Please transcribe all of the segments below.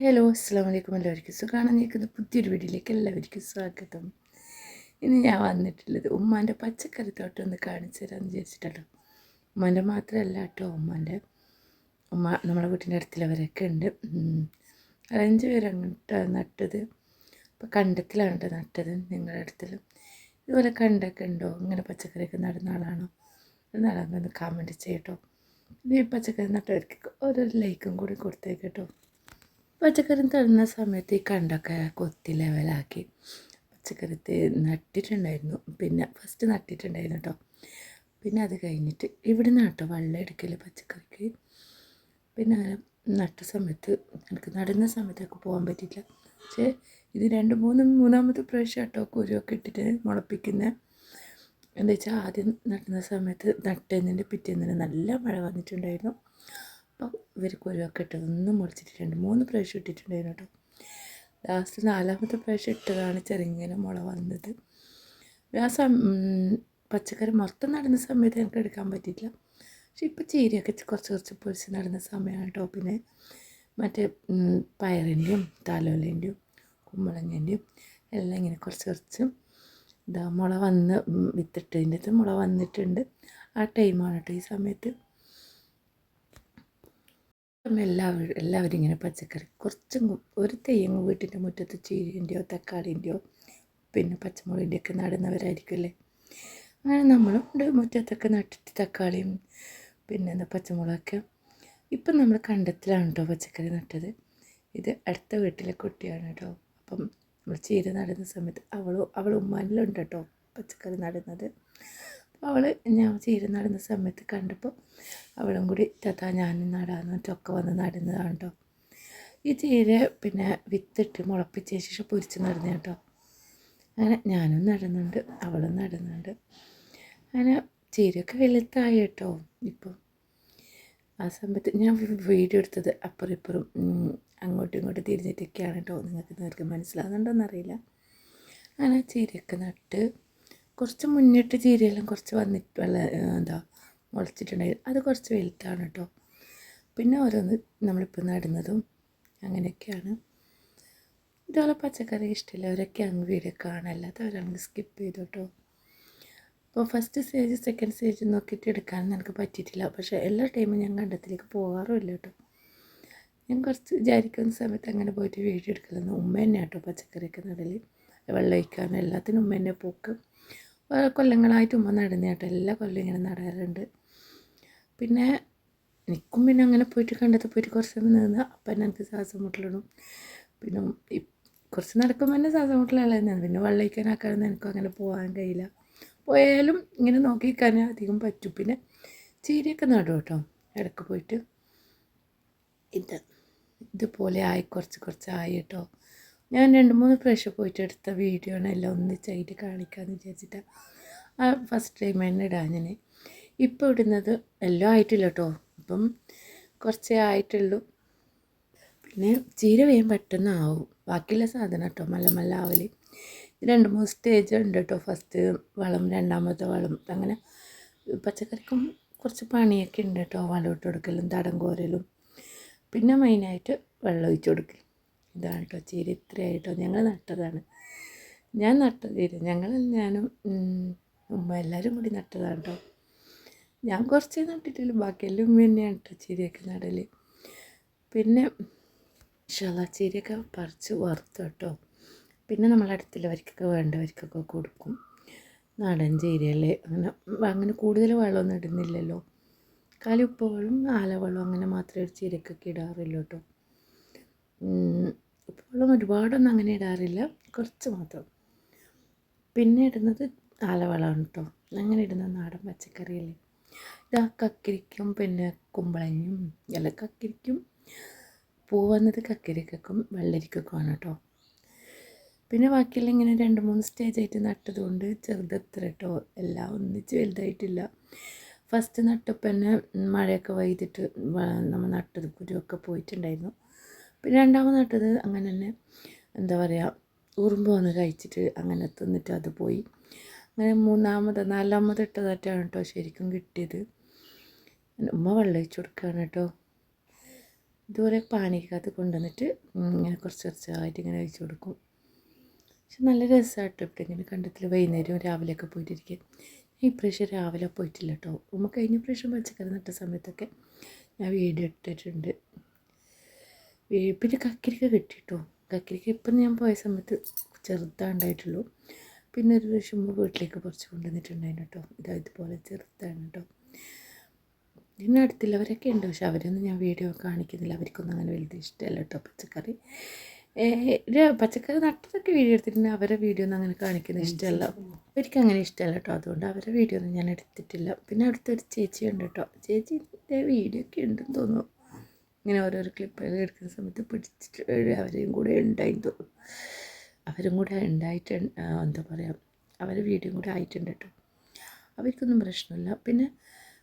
Hello അസ്സാം വലൈക്കും എല്ലാവർക്കും സുഖമാണ് നിൽക്കുന്നത് പുതിയൊരു വീഡിയോയിലേക്ക് എല്ലാവർക്കും സ്വാഗതം. ഇന്ന് ഞാൻ വന്നിട്ടുള്ളത് ഉമ്മാന്റെ പച്ചക്കറി തോട്ടം ഒന്ന് കാണിച്ചു തരാമെന്ന് വിചാരിച്ചിട്ടല്ലോ. ഉമ്മാന്റെ മാത്രമല്ല കേട്ടോ ഉമ്മാന്റെ ഉമ്മ നമ്മളെ വീട്ടിന്റെ അടുത്തുള്ളവരൊക്കെ ഉണ്ട്. അഞ്ച് പേരങ്ങോട്ട് നട്ടത്. ഇപ്പോൾ കണ്ടത്തിലാണ് കേട്ടോ നട്ടത് നിങ്ങളുടെ അടുത്തിൽ ഇതുപോലെ കണ്ടൊക്കെ ഉണ്ടോ? ഇങ്ങനെ പച്ചക്കറിയൊക്കെ നടുന്ന ആളാണോ? നടന്നൊന്ന് കമന്റ് ചെയ്യട്ടോ. ഈ പച്ചക്കറി നട്ടവർക്ക് ഓരോ ലൈക്കും കൂടി കൊടുത്തേക്കട്ടോ പച്ചക്കറി തരുന്ന സമയത്ത് ഈ കണ്ടൊക്കെ കൊത്തി ലെവലാക്കി പച്ചക്കറി നട്ടിട്ടുണ്ടായിരുന്നു. പിന്നെ ഫസ്റ്റ് നട്ടിട്ടുണ്ടായിരുന്നു കേട്ടോ പിന്നെ അത് കഴിഞ്ഞിട്ട് ഇവിടെ നട്ടോ വെള്ളം എടുക്കൽ പച്ചക്കറിക്ക്. പിന്നെ അങ്ങനെ നട്ട സമയത്ത് എനിക്ക് നടുന്ന സമയത്തൊക്കെ പോകാൻ പറ്റിയില്ല പക്ഷേ ഇത് രണ്ട് മൂന്ന് മൂന്നാമത്തെ പ്രാവശ്യം കേട്ടോ കുരുവൊക്കെ ഇട്ടിട്ട് മുളപ്പിക്കുന്ന. എന്താ വെച്ചാൽ ആദ്യം നട്ടുന്ന സമയത്ത് നട്ടതിന്റെ പിറ്റേന്ന് നല്ല മഴ വന്നിട്ടുണ്ടായിരുന്നു. അപ്പം ഇവർക്ക് ഒരു ഇട്ട് ഒന്നും മുളച്ചിട്ടിട്ടുണ്ട് മൂന്ന് പ്രാവശ്യം ഇട്ടിട്ടുണ്ടായിരുന്നു കേട്ടോ. ലാസ്റ്റ് നാലാമത്തെ പ്രാവശ്യം ഇട്ടതാണ് ചെറുങ്ങനെ മുള വന്നത്. ആ സം പച്ചക്കറി മൊത്തം നടുന്ന സമയത്ത് എനിക്ക് എടുക്കാൻ പറ്റിയില്ല പക്ഷെ ഇപ്പോൾ ചീരയൊക്കെ കുറച്ച് കുറച്ച് പൊരിച്ച് നടുന്ന സമയമാണ് കേട്ടോ. പിന്നെ മറ്റേ പയറിന്റെയും തലോലേന്റെയും കുമ്പളങ്ങേന്റെയും എല്ലാം ഇങ്ങനെ കുറച്ച് കുറച്ച് ഇതാ മുള വന്ന് വിത്തിട്ടതിന്റെ മുള വന്നിട്ടുണ്ട്. ആ ടൈമാണ് കേട്ടോ ഈ സമയത്ത് എല്ലാവരും എല്ലാവരും ഇങ്ങനെ പച്ചക്കറി കുറച്ചും ഒരു തെയ്യങ്ങ് വീട്ടിന്റെ മുറ്റത്ത് ചീരേന്റെയോ തക്കാളിന്റെയോ പിന്നെ പച്ചമുളകിന്റെയൊക്കെ നടുന്നവരായിരിക്കുമല്ലേ അങ്ങനെ നമ്മളും മുറ്റത്തൊക്കെ നട്ടിട്ട് തക്കാളിയും പിന്നെ എന്താ പച്ചമുളകൊക്കെ. ഇപ്പം നമ്മൾ കണ്ടത്തിലാണ് കേട്ടോ പച്ചക്കറി നട്ടത്. ഇത് അടുത്ത വീട്ടിലെ കുട്ടിയാണ് കേട്ടോ. അപ്പം നമ്മൾ ചീര നടുന്ന സമയത്ത് അവൾ അവൾ ഉമ്മാനിലുണ്ട് കേട്ടോ പച്ചക്കറി നടുന്നത്. അവൾ ഞാൻ ചീര നടുന്ന സമയത്ത് കണ്ടപ്പോൾ അവളും കൂടി തത്താ ഞാൻ നടാന്ന് ചൊക്ക വന്ന് നടുന്നതാണ് കേട്ടോ ഈ ചീര പിന്നെ വിത്തിട്ട് മുളപ്പിച്ച ശേഷം പൊരിച്ച് നടുന്ന കേട്ടോ അങ്ങനെ ഞാനും നടുന്നുണ്ട് അവളും നടുന്നുണ്ട്. അങ്ങനെ ചീരയൊക്കെ വലുതായി കേട്ടോ ഇപ്പം. ആ സമയത്ത് ഞാൻ വീഡിയോ എടുത്തത് അപ്പുറം ഇപ്പുറം അങ്ങോട്ടും ഇങ്ങോട്ടും തിരിഞ്ഞിട്ടൊക്കെയാണ് കേട്ടോ നിങ്ങൾക്ക് നേർക്ക് മനസ്സിലാകുന്നുണ്ടോയെന്നറിയില്ല അങ്ങനെ ചീരയൊക്കെ നട്ട് കുറച്ച് മുന്നിട്ട് ചീരയെല്ലാം കുറച്ച് വന്നിട്ട് വെള്ള എന്താ മുളച്ചിട്ടുണ്ടായി അത് കുറച്ച് വലുതാണ് കേട്ടോ പിന്നെ ഓരോന്ന് നമ്മളിപ്പോൾ നടുന്നതും അങ്ങനെയൊക്കെയാണ്. ഇതുപോലെ പച്ചക്കറി ഇഷ്ടമില്ലവരൊക്കെ അങ്ങ് വീഡിയോ അവരങ്ങ് സ്കിപ്പ് ചെയ്തു കേട്ടോ അപ്പോൾ ഫസ്റ്റ് സ്റ്റേജ് സെക്കൻഡ് സ്റ്റേജ് നോക്കിയിട്ട് എടുക്കാനൊന്നും എനിക്ക് പറ്റിയിട്ടില്ല. പക്ഷേ എല്ലാ ടൈമും ഞാൻ കണ്ടത്തിലേക്ക് പോകാറുമില്ല കേട്ടോ ഞാൻ കുറച്ച് വിചാരിക്കുന്ന സമയത്ത് അങ്ങനെ പോയിട്ട് വീഡിയോ എടുക്കലെന്ന് ഉമ്മ തന്നെ കേട്ടോ പച്ചക്കറിയൊക്കെ നടൽ വെള്ളം ഒഴിക്കാനും എല്ലാത്തിനും ഉമ്മ തന്നെ പോക്ക്. കൊല്ലങ്ങളായിട്ട് ഉമ്മ നടുന്ന കേട്ടോ. എല്ലാ കൊല്ലം ഇങ്ങനെ നടാറുണ്ട് പിന്നെ എനിക്കും പിന്നെ അങ്ങനെ പോയിട്ട് കണ്ടത്ത് പോയിട്ട് കുറച്ച് സമയം നിന്ന് അപ്പം തന്നെ എനിക്ക് ശ്വാസം മുട്ടലിടും. പിന്നെ കുറച്ച് നടക്കുമ്പോൾ തന്നെ ശ്വാസം മുട്ടലുള്ളതെന്ന് പിന്നെ വെള്ളയിക്കാനാക്കാനൊന്നും എനിക്കും അങ്ങനെ പോകാൻ കഴിയില്ല. പോയാലും ഇങ്ങനെ നോക്കിക്കാനേ അധികം പറ്റും. പിന്നെ ചീരയൊക്കെ നടും കേട്ടോ. ഇടയ്ക്ക് പോയിട്ട്. ഇത് ഇതുപോലെ ആയി കുറച്ച് കുറച്ച് ആയി കേട്ടോ. ഞാൻ രണ്ട് മൂന്ന് പ്രാവശ്യം പോയിട്ട് എടുത്ത വീഡിയോ ആണ് എല്ലാം ഒന്നിച്ചായിട്ട് കാണിക്കാമെന്ന് വിചാരിച്ചിട്ടാണ് ആ ഫസ്റ്റ് ടൈം തന്നെ ഇടാൻ ഞാൻ ഇപ്പോൾ ഇടുന്നത് എല്ലാം ആയിട്ടില്ല കേട്ടോ അപ്പം കുറച്ചേ ആയിട്ടുള്ളൂ. പിന്നെ ചീര വേഗം പെട്ടെന്ന് ആവും ബാക്കിയുള്ള സാധനം കേട്ടോ മല്ല മല്ല ആവൽ രണ്ട് മൂന്ന് സ്റ്റേജ് ഉണ്ട് കേട്ടോ ഫസ്റ്റ് വളം രണ്ടാമത്തെ വളം. അങ്ങനെ പച്ചക്കറിക്കും കുറച്ച് പണിയൊക്കെ ഉണ്ട് കേട്ടോ വളം ഇട്ട് കൊടുക്കലും തടം കോരലും. പിന്നെ മെയിനായിട്ട് വെള്ളം ഒഴിച്ച് കൊടുക്കലും. ഇതാണ് കേട്ടോ ചീര ഇത്രയായിട്ടോ ഞങ്ങൾ നട്ടതാണ്. ഞാൻ നട്ട ചീര ഞങ്ങൾ ഞാനും ഉമ്മ എല്ലാവരും കൂടി നട്ടതാണ് കേട്ടോ ഞാൻ കുറച്ചേ നട്ടിട്ടില്ല ബാക്കിയെല്ലാം ഉമ്മ തന്നെയാണ് കേട്ടോ ചീരയൊക്കെ നടൽ പിന്നെ ഷള ചീരയൊക്കെ പറിച്ച് വറുത്തു കേട്ടോ പിന്നെ നമ്മൾ അടുത്തുള്ളവർക്കൊക്കെ വേണ്ടവർക്കൊക്കെ കൊടുക്കും. നാടൻ ചീരയല്ലേ അങ്ങനെ അങ്ങനെ കൂടുതൽ വെള്ളമൊന്നും ഇടുന്നില്ലല്ലോ. കാലുപ്പ് വെള്ളം ആലവെള്ളം അങ്ങനെ മാത്രമേ ചീരക്കൊക്കെ ഇടാറുള്ളൂ കേട്ടോ ഉപ്പുവെള്ളം ഒരുപാടൊന്നും അങ്ങനെ ഇടാറില്ല. കുറച്ച് മാത്രം. പിന്നെ ഇടുന്നത് ആലവളമാണ് കേട്ടോ അങ്ങനെ ഇടുന്ന നാടൻ പച്ചക്കറിയല്ലേ. ഇതാ കക്കിരിക്കും പിന്നെ കുമ്പളങ്ങയും ഇല കക്കിരിക്കും. പൂ വന്നത് കക്കിരിക്കും വെള്ളരിക്കൊക്കെയാണ് കേട്ടോ പിന്നെ ബാക്കിയെല്ലാം ഇങ്ങനെ രണ്ട് മൂന്ന് സ്റ്റേജ് ആയിട്ട് നട്ടതുകൊണ്ട് ചെറുതെത്ര കേട്ടോ എല്ലാം ഒന്നിച്ച് വലുതായിട്ടില്ല. ഫസ്റ്റ് നട്ടപ്പം തന്നെ മഴയൊക്കെ വൈകിട്ട് നമ്മൾ നട്ടത് കുരുവൊക്കെ പോയിട്ടുണ്ടായിരുന്നു. പിന്നെ രണ്ടാമത് നട്ടത് അങ്ങനെ തന്നെ എന്താ പറയുക ഉറുമ്പ് വന്ന് കഴിച്ചിട്ട് അങ്ങനെ തിന്നിട്ട് അത് പോയി. അങ്ങനെ മൂന്നാമത് നാലാമത് ഇട്ടതായിട്ടാണ് കേട്ടോ ശരിക്കും കിട്ടിയത്. ഉമ്മ വെള്ളം ഒഴിച്ച് കൊടുക്കുകയാണ് കേട്ടോ. ഇതുപോലെ പാനിക്കകത്ത് കൊണ്ടുവന്നിട്ട് ഇങ്ങനെ കുറച്ച് കുറച്ചായിട്ട് ഇങ്ങനെ ഒഴിച്ച് കൊടുക്കും. പക്ഷെ നല്ല രസമായിട്ട് ഇപ്പം ഇങ്ങനെ കണ്ടത്തിൽ വൈകുന്നേരം രാവിലെയൊക്കെ പോയിട്ടിരിക്കും ഈ പ്രാവശ്യം രാവിലെ പോയിട്ടില്ല കേട്ടോ. ഉമ്മ കഴിഞ്ഞ പ്രാവശ്യം പച്ചക്കറി നട്ട സമയത്തൊക്കെ ഞാൻ വീഡിയോ ഇട്ടിട്ടുണ്ട്. പിന്നെ കക്കിരിക്ക കിട്ടിയിട്ടോ കക്കിരിക്ക ഇപ്പം ഞാൻ പോയ സമയത്ത് ചെറുതാണ്ടായിട്ടുള്ളൂ. പിന്നെ ഒരു പ്രാവശ്യം വീട്ടിലേക്ക് കുറച്ച് കൊണ്ടുവന്നിട്ടുണ്ടായിരുന്നു കേട്ടോ. ഇതാ ഇതുപോലെ ചെറുതാണ് കേട്ടോ. പിന്നെ അടുത്തുള്ളവരൊക്കെ ഉണ്ട്. പക്ഷെ അവരൊന്നും ഞാൻ വീഡിയോ കാണിക്കുന്നില്ല. അവർക്കൊന്നും അങ്ങനെ വലുത് ഇഷ്ടമല്ല കേട്ടോ പച്ചക്കറി. പച്ചക്കറി നട്ടതൊക്കെ വീഡിയോ എടുത്തിട്ടുണ്ട്. അവരെ വീഡിയോ ഒന്നും അങ്ങനെ കാണിക്കുന്നത് ഇഷ്ടമല്ല. അവർക്ക് അങ്ങനെ ഇഷ്ടമല്ല കേട്ടോ. അതുകൊണ്ട് അവരെ വീഡിയോ ഒന്നും ഞാൻ എടുത്തിട്ടില്ല. പിന്നെ അടുത്തൊരു ചേച്ചി ഉണ്ട് കേട്ടോ. ചേച്ചിന്റെ വീഡിയോ ഒക്കെ ഉണ്ടെന്ന് തോന്നുന്നു. ഇങ്ങനെ ഓരോരോ ക്ലിപ്പുകൾ എടുക്കുന്ന സമയത്ത് പിടിച്ചിട്ട് അവരെയും കൂടെ ഉണ്ടായി തോന്നും അവരും കൂടെ ഉണ്ടായിട്ട് എന്താ പറയുക അവരെ വീഡിയോ കൂടെ ആയിട്ടുണ്ട് കേട്ടോ അവർക്കൊന്നും പ്രശ്നമില്ല. പിന്നെ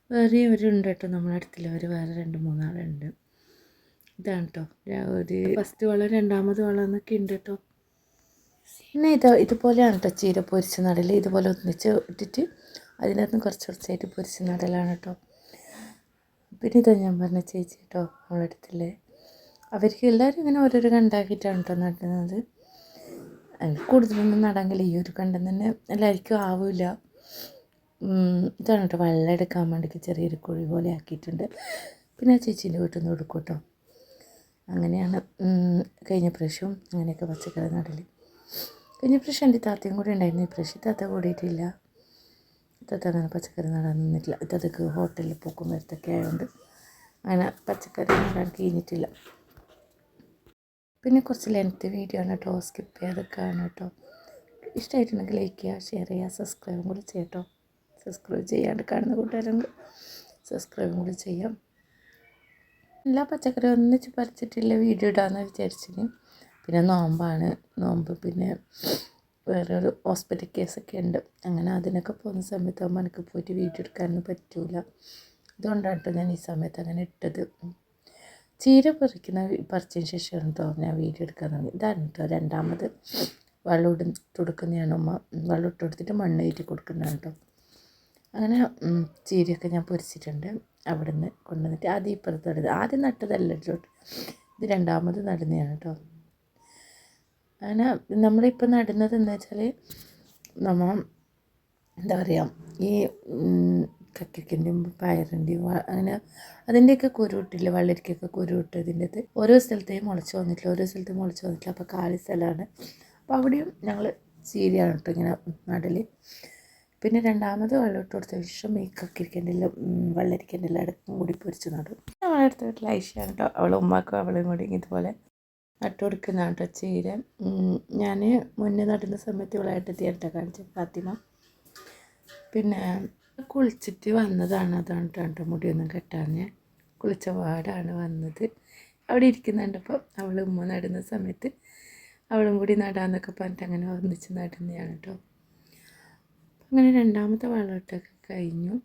വേറെ അവരുണ്ട് കേട്ടോ നമ്മുടെ അടുത്തുള്ളവർ വേറെ രണ്ട് മൂന്നാളുണ്ട്. ഇതാണ് കേട്ടോ ഒരു ഫസ്റ്റ് വളം രണ്ടാമത് വളം എന്നൊക്കെ ഉണ്ട് കേട്ടോ പിന്നെ ഇത് ഇതുപോലെയാണ് കേട്ടോ ചീര പൊരിച്ച നടൽ ഇതുപോലെ ഒന്നിച്ച് ഇട്ടിട്ട് അതിനകത്ത് കുറച്ച് കുറച്ചായിട്ട് പൊരിച്ച നടലാണ് കേട്ടോ പിന്നെ ഇതാ ഞാൻ പറഞ്ഞ ചേച്ചി കേട്ടോ അടുത്തുള്ളത് അവർക്ക് എല്ലാവരും ഇങ്ങനെ ഓരോരോ കണ്ടാക്കിയിട്ടാണ് കേട്ടോ നടക്കുന്നത്. അതിന് കൂടുതലൊന്നും നടാമെങ്കിൽ ഈ ഒരു കണ്ടം തന്നെ എല്ലാവർക്കും ആവില്ല ഇതാണ് കേട്ടോ വെള്ളം എടുക്കാൻ വേണ്ടിയിട്ട് ചെറിയൊരു കുഴി പോലെ ആക്കിയിട്ടുണ്ട്. പിന്നെ ആ ചേച്ചീന്റെ വീട്ടിൽ നിന്ന് കൊടുക്കും കേട്ടോ അങ്ങനെയാണ് കഴിഞ്ഞ പ്രാവശ്യവും അങ്ങനെയൊക്കെ പച്ചക്കറി നടൽ കഴിഞ്ഞ പ്രാവശ്യം എന്റെ താത്തയും കൂടി ഉണ്ടായിരുന്നു. ഈ പ്രാവശ്യം താത്ത കൂടിയിട്ടില്ല. താത്ത അങ്ങനെ പച്ചക്കറി നടാൻ നിന്നിട്ടില്ല. താത്തക്ക് ഹോട്ടലിൽ പൂക്കും വരത്തൊക്കെ ആയതുകൊണ്ട് അങ്ങനെ പച്ചക്കറി നടാൻ കഴിഞ്ഞിട്ടില്ല. പിന്നെ കുറച്ച് ലെങ്ത്ത് വീഡിയോ ആണ് കേട്ടോ. സ്കിപ്പ് ചെയ്യാതെ കാണും കേട്ടോ. ഇഷ്ടമായിട്ടുണ്ടെങ്കിൽ ലൈക്ക് ചെയ്യുക ഷെയർ ചെയ്യുക സബ്സ്ക്രൈബും കൂടി ചെയ്യട്ടോ സബ്സ്ക്രൈബ് ചെയ്യാണ്ട് കാണുന്ന കൂട്ടുകാരുണ്ട്. സബ്സ്ക്രൈബും കൂടി ചെയ്യാം. എല്ലാ പച്ചക്കറി ഒന്നിച്ച് പറിച്ചിട്ടില്ല വീഡിയോ ഇടാമെന്ന് വിചാരിച്ചിന്. പിന്നെ നോമ്പാണ്. നോമ്പ് പിന്നെ വേറൊരു ഹോസ്പിറ്റൽ കേസൊക്കെ ഉണ്ട്. അങ്ങനെ അതിനൊക്കെ പോകുന്ന സമയത്താകുമ്പോൾ എനിക്ക് പോയിട്ട് വീഡിയോ എടുക്കാനൊന്നും പറ്റൂല. അതുകൊണ്ടാണ് ഞാൻ ഈ സമയത്ത് അങ്ങനെ ഇട്ടത്. ചീര പറിക്കുന്ന പറിച്ചതിന് ശേഷമാണ് കേട്ടോ ഞാൻ വീഡിയോ എടുക്കാൻ തുടങ്ങി ഇതാണ് കേട്ടോ രണ്ടാമത്. വെള്ളം ഇട്ട് കൊടുക്കുന്നതാണ് ഉമ്മ വെള്ളം ഇട്ട് കൊടുത്തിട്ട് മണ്ണ് കയറ്റി കൊടുക്കുന്നതാണ് കേട്ടോ അങ്ങനെ ചീരയൊക്കെ ഞാൻ പൊരിച്ചിട്ടുണ്ട്. അവിടെ നിന്ന് കൊണ്ടുവന്നിട്ട് ആദ്യം ഇപ്പുറത്ത് നടുന്നത് ആദ്യം നട്ടതല്ല ഇത് രണ്ടാമത് നടുന്നതാണ് കേട്ടോ അങ്ങനെ നമ്മളിപ്പോൾ നടുന്നത് എന്താ വെച്ചാൽ നമ്മൾ എന്താ പറയുക ഈ കക്കിക്കിന്റെയും പയറിന്റെയും അങ്ങനെ അതിന്റെയൊക്കെ കുരുവിട്ടില്ല വെള്ളരിക്കൊക്കെ അത് ഓരോ സ്ഥലത്തെയും മുളച്ച് വന്നിട്ടില്ല ഓരോ സ്ഥലത്തും മുളച്ച് വന്നിട്ടില്ല അപ്പോൾ കാലി സ്ഥലമാണ്. അപ്പോൾ അവിടെയും ഞങ്ങൾ ചീരയാണ് കേട്ടോ ഇങ്ങനെ നടൽ പിന്നെ രണ്ടാമത് വെള്ളം ഇട്ട് കൊടുത്ത ശേഷം ഈ കക്കിരിക്കന്റെ വെള്ളരിക്കന്റെ എല്ലാം അടക്കം കൂടി പൊരിച്ച് നടും. നമ്മളെ അടുത്ത വീട്ടിൽ ഐഷയാണ് കേട്ടോ അവളും ഉമ്മാക്കും അവളും കൂടി ഇതുപോലെ നട്ടു കൊടുക്കുന്ന കേട്ടോ ചീര. ഞാൻ മുന്നേ നടുന്ന സമയത്ത് ഇവളായിട്ട് തീരട്ടെ കാണിച്ചു ഫാത്തിമ. പിന്നെ കുളിച്ചിട്ട് വന്നതാണ് അതാണ് കേട്ടോ മുടിയൊന്നും കെട്ടാഞ്ഞ്. കുളിച്ച പാടാണ് വന്നത്. അവിടെ ഇരിക്കുന്നുണ്ടപ്പോൾ അവൾ ഉമ്മ നടുന്ന സമയത്ത് അവളും കൂടി നടാന്നൊക്കെ പറഞ്ഞിട്ട് അങ്ങനെ ഒന്നിച്ച് നടുന്നതാണ് കേട്ടോ. അങ്ങനെ രണ്ടാമത്തെ വളമിട്ടൊക്കെ കഴിഞ്ഞു.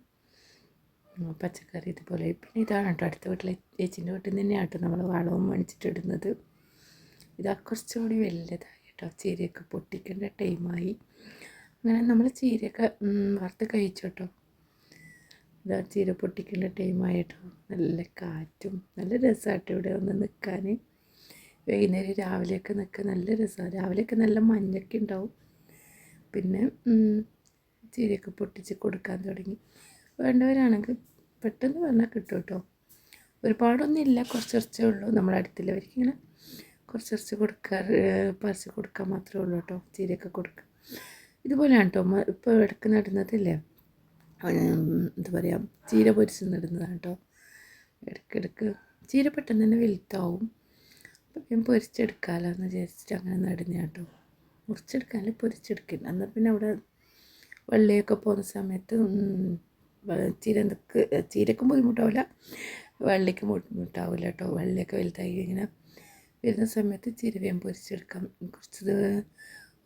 പച്ചക്കറി ഇതുപോലെ. പിന്നെ ഇതാണ് കേട്ടോ അടുത്ത വീട്ടിലെ ചേച്ചീന്റെ വീട്ടിൽ നിന്ന് തന്നെയാണ് കേട്ടോ നമ്മൾ വളവും മേടിച്ചിട്ടിടുന്നത്. ഇതാ കുറച്ചുകൂടി വലുതായി കേട്ടോ ചീരയൊക്കെ പൊട്ടിക്കേണ്ട ടൈമായി. അങ്ങനെ നമ്മൾ ചീരയൊക്കെ വറുത്ത് കഴിച്ചു കേട്ടോ ഇതാ ചീര പൊട്ടിക്കേണ്ട ടൈമായി കേട്ടോ നല്ല കാറ്റും നല്ല രസമായിട്ട് ഇവിടെ ഒന്ന് നിൽക്കാൻ വൈകുന്നേരം രാവിലെയൊക്കെ നിൽക്കാൻ നല്ല രസമാണ്. രാവിലെയൊക്കെ നല്ല മഞ്ഞൊക്കെ ഉണ്ടാവും. പിന്നെ ചീരയൊക്കെ പൊട്ടിച്ച് കൊടുക്കാൻ തുടങ്ങി. വേണ്ടവരാണെങ്കിൽ പെട്ടെന്ന് പറഞ്ഞാൽ കിട്ടും കേട്ടോ. ഒരുപാടൊന്നും ഇല്ല. കുറച്ച് കുറച്ചേ ഉള്ളൂ. നമ്മുടെ അടുത്തുള്ളവർക്ക് ഇങ്ങനെ കുറച്ച് കുറച്ച് കൊടുക്കാറ് പറിച്ച് കൊടുക്കാൻ മാത്രമേ ഉള്ളൂ കേട്ടോ. ചീരയൊക്കെ കൊടുക്കുക ഇതുപോലെയാണ് കേട്ടോ ഇപ്പോൾ ഇടയ്ക്ക് നടുന്നതില്ലേ? എന്താ പറയുക ചീര പൊരിച്ച് നടുന്നതാണ് കേട്ടോ ഇടയ്ക്കിടയ്ക്ക് ചീര പെട്ടെന്ന് തന്നെ വലുതാവും. അപ്പം ഞാൻ പൊരിച്ചെടുക്കാമല്ലോ എന്ന് വിചാരിച്ചിട്ട് അങ്ങനെ നടുന്ന കേട്ടോ മുറിച്ചെടുക്കാനല്ല പൊരിച്ചെടുക്കില്ല എന്നാൽ പിന്നെ അവിടെ വെള്ളയൊക്കെ പോകുന്ന സമയത്ത് ചീര എന്തൊക്കെ ചീരക്കും ബുദ്ധിമുട്ടാവില്ല വെള്ളയ്ക്കും ബുദ്ധിമുട്ടാവില്ല കേട്ടോ വെള്ളയൊക്കെ വലുതായി ഇങ്ങനെ വരുന്ന സമയത്ത് ചീരവേം പൊരിച്ചെടുക്കാം. കുറച്ച്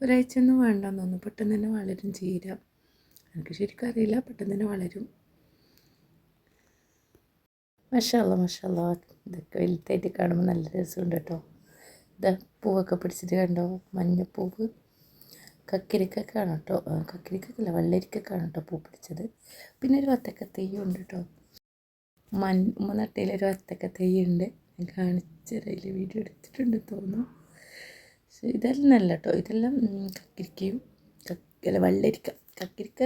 ഒരാഴ്ച ഒന്നും വേണ്ടെന്ന് തോന്നുന്നു. പെട്ടെന്ന് തന്നെ വളരും ചീര. എനിക്ക് ശരിക്കും അറിയില്ല. പെട്ടെന്ന് തന്നെ വളരും. മഷാല്ല മഷാല്ല ഇതൊക്കെ വലുതായിട്ട് കാണുമ്പോൾ നല്ല രസമുണ്ട് കേട്ടോ. ഇതാ പൂവൊക്കെ പിടിച്ചിട്ട് കണ്ടോ? മഞ്ഞപ്പൂവ്. കക്കിരിക്കൊക്കെയാണ് കേട്ടോ. കക്കരിക്കല്ല ആണ് കേട്ടോ പൂ പിടിച്ചത്. പിന്നെ ഒരു വത്തക്ക തെയ്യുണ്ട് കേട്ടോ. മൺ നട്ടയിൽ ഒരു വത്തക്ക തെയ്യുണ്ട് ഞാൻ കാണിച്ചതിൽ വീഡിയോ എടുത്തിട്ടുണ്ട് തോന്നുന്നു. പക്ഷേ ഇതെല്ലാം നല്ല കേട്ടോ ഇതെല്ലാം കക്കിരിക്കയും കക്കല വെള്ളരിക്ക. കക്കിരിക്ക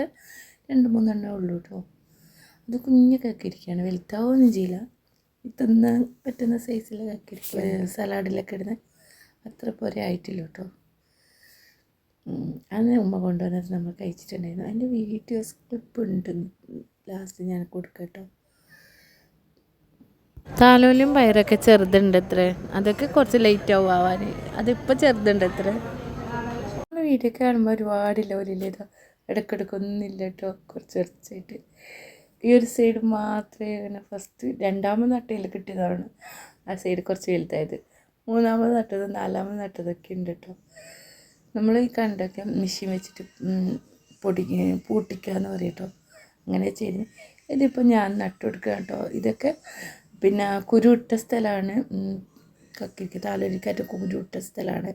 രണ്ട് മൂന്നെണ്ണേ ഉള്ളൂ കേട്ടോ അത് കുഞ്ഞ കക്കിരിക്കയാണ്. വലുതാവുകയൊന്നും ചെയ്യില്ല. തിന്നാൻ പറ്റുന്ന സൈസിലെ കക്കിരിക്ക സലാഡിലൊക്കെ ഇടുന്ന അത്ര പോരെ ആയിട്ടില്ല കേട്ടോ അങ്ങനെ ഉമ്മ കൊണ്ടുവന്നിട്ട് നമ്മൾ കഴിച്ചിട്ടുണ്ടായിരുന്നു. അതിന്റെ വീഡിയോസ് ക്ലിപ്പ് ഉണ്ട് ലാസ്റ്റ് ഞാൻ കൊടുക്കട്ടോ കേട്ടോ താലോലും പയറൊക്കെ ചെറുതുണ്ട് അത്രേ അതൊക്കെ കുറച്ച് ലേറ്റ് ആവും ആവാൻ അതിപ്പോൾ ചെറുതുണ്ട് എത്ര വീഡിയോ കാണുമ്പോൾ ഒരുപാടില്ല ഒരില്ല ഇതാ ഇടയ്ക്കിടയ്ക്കൊന്നുമില്ല കേട്ടോ കുറച്ച് കുറച്ചായിട്ട്. ഈ ഒരു സൈഡ് മാത്രമേ ഇങ്ങനെ ഫസ്റ്റ് രണ്ടാമത് നട്ടയിൽ കിട്ടിയതാണ്. ആ സൈഡ് കുറച്ച് വലുതായത്. മൂന്നാമത് നട്ടത് നാലാമത് നട്ടതൊക്കെ ഉണ്ട് കേട്ടോ. നമ്മൾ ഈ കണ്ടൊക്കെ മെഷീൻ വെച്ചിട്ട് പൊടി പൂട്ടിക്കുക എന്ന് പറയും കേട്ടോ. അങ്ങനെ ചെയ്ത് ഇതിപ്പോൾ ഞാൻ നട്ടുകൊടുക്കുക കേട്ടോ. ഇതൊക്കെ പിന്നെ കുരുവിട്ട സ്ഥലമാണ് കക്കിക്ക് താലോലിക്കാറ്റ് കുരുവിട്ട സ്ഥലമാണ്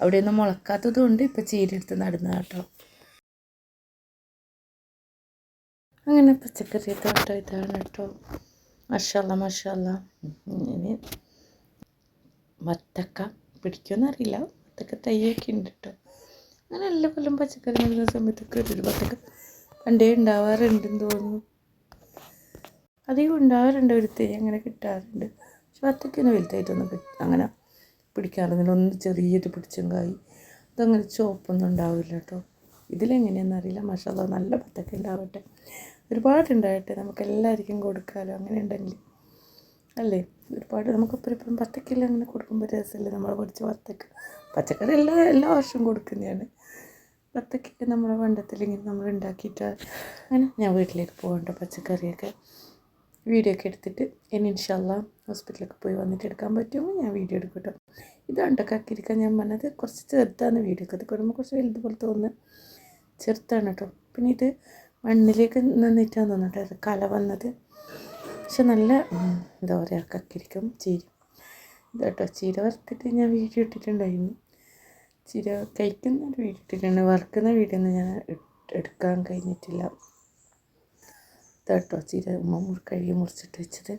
അവിടെയൊന്നും മുളക്കാത്തത് കൊണ്ട് ഇപ്പോൾ ചീരെടുത്ത് നടന്ന കേട്ടോ അങ്ങനെ പച്ചക്കറി തോട്ടം ഇതാണ് കേട്ടോ മഷാല്ല മഷാല്ല ഇനി വത്തക്ക പിടിക്കുമെന്നറിയില്ല വത്തക്ക തൈയൊക്കെ ഉണ്ട് കേട്ടോ അങ്ങനെ എല്ലാ കൊല്ലം പച്ചക്കറി നടുന്ന സമയത്തൊക്കെ ഒരു വത്തക്ക പണ്ടേ ഉണ്ടാവാറുണ്ടെന്ന് തോന്നുന്നു. അധികം ഉണ്ടാവാറുണ്ട് ഒരു തൈ അങ്ങനെ കിട്ടാറുണ്ട്. പക്ഷെ വത്തക്കൊന്നും വലുതായിട്ടൊന്നും അങ്ങനെ പിടിക്കാറുണ്ട് ഒന്ന് ചെറിയത് പിടിച്ചും കായി അതങ്ങനെ ചുവപ്പൊന്നും ഉണ്ടാവില്ല കേട്ടോ. ഇതിലെങ്ങനെയാണെന്ന് അറിയില്ല. മഷാല നല്ല വത്തക്ക ഉണ്ടാവട്ടെ. ഒരുപാട് ഉണ്ടാകട്ടെ നമുക്ക് എല്ലാവർക്കും കൊടുക്കാമല്ലോ അങ്ങനെ ഉണ്ടെങ്കിൽ. അല്ലേ? ഒരുപാട് നമുക്കിപ്പോൾ ഇപ്പം പത്തക്കെല്ലാം അങ്ങനെ കൊടുക്കുമ്പോൾ രസമല്ലേ? നമ്മൾ പഠിച്ച വത്തക്ക. പച്ചക്കറി എല്ലാ എല്ലാ വർഷവും കൊടുക്കുന്നതാണ്. വത്തക്കൊക്കെ നമ്മളെ വണ്ടത്തിലിങ്ങനെ നമ്മൾ ഉണ്ടാക്കിയിട്ട് അങ്ങനെ ഞാൻ വീട്ടിലേക്ക് പോകണ്ട പച്ചക്കറിയൊക്കെ. വീഡിയോ ഒക്കെ എടുത്തിട്ട് ഇനി ഇൻഷല്ല ഹോസ്പിറ്റലൊക്കെ പോയി വന്നിട്ട് എടുക്കാൻ പറ്റുമ്പോൾ ഞാൻ വീഡിയോ എടുക്കും കേട്ടോ ഇതാണ് കക്കിരിക്കാൻ ഞാൻ പറഞ്ഞത്. കുറച്ച് ചെറുതാണ് വീഡിയോ ഒക്കെ. അത് കുറച്ച് വലുത് പോലെ തോന്നുന്നു. ചെറുതാണ് കേട്ടോ പിന്നെ ഇത് മണ്ണിലേക്ക് നിന്നിട്ടാണ് തോന്നുന്നു കേട്ടോ കല വന്നത്. പക്ഷെ നല്ല എന്താ പറയുക കക്കിരിക്കും ചീര ഇതാട്ടോ ചീര വറുത്തിട്ട് ഞാൻ വീഡിയോ ഇട്ടിട്ടുണ്ടായിരുന്നു. ചീര കഴിക്കുന്ന ഒരു വീഡിയോ ഇട്ടിട്ടുണ്ട്. വറുക്കുന്ന വീഡിയോ ഒന്നും ഞാൻ എടുക്കാൻ കഴിഞ്ഞിട്ടില്ല. ഇതാട്ടോ ചീര ഉമ്മ മുറി കഴുകി മുറിച്ചിട്ട് വെച്ചത്